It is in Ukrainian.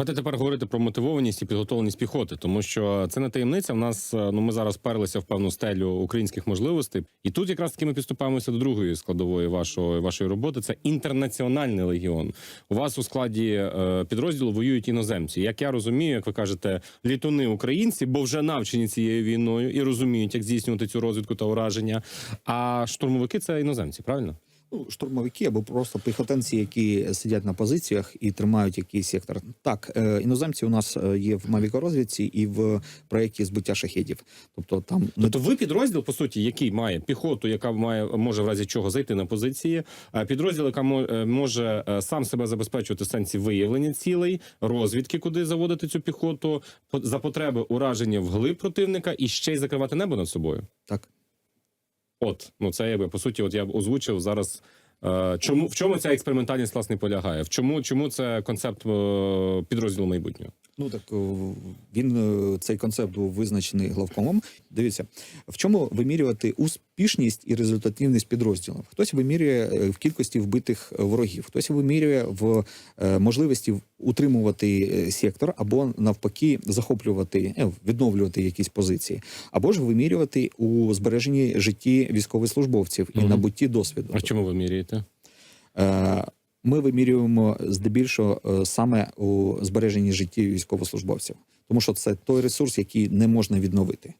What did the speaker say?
Давайте тепер говорити про мотивованість і підготовленість піхоти, тому що це не таємниця. В нас е, ну ми зараз вперлися в певну стелю українських можливостей, і тут якраз таки ми підступаємося до другої складової вашої вашої роботи. Це інтернаціональний легіон. У вас у складі е, підрозділу воюють іноземці. Як я розумію, як ви кажете, літуни українці, бо вже навчені цією війною і розуміють, як здійснювати цю розвідку та ураження. А штурмовики це іноземці, правильно? Ну, штурмовики або просто піхотинці, які сидять на позиціях і тримають якийсь сектор. Так, е, іноземці у нас е, є в Мавікорозвідці і в проєкті збиття шахедів. Тобто там Тобто ви підрозділ, по суті, який має піхоту, яка має може в разі чого зайти на позиції, а підрозділ, яка е, може сам себе забезпечувати в сенсі виявлення цілей, розвідки, куди заводити цю піхоту, за потреби ураження вглиб противника і ще й закривати небо над собою. так. От ну це якби по суті, от я б озвучив зараз. е, Чому в чому ця експериментальність власне полягає? В чому чому це концепт е, підрозділу майбутнього? Ну так він е, цей концепт був визначений главкомом. Дивіться, в чому вимірювати успішність і результативність підрозділів. Хтось вимірює е, в кількості вбитих е, ворогів, хтось вимірює в е, можливості утримувати е, сектор або навпаки захоплювати, е, відновлювати якісь позиції, або ж вимірювати у збереженні житті військовослужбовців і Мгм. набутті досвіду. А чому ви міряєте? Ми вимірюємо здебільшого е, саме у збереженні житті військовослужбовців, тому що це той ресурс, який не можна відновити.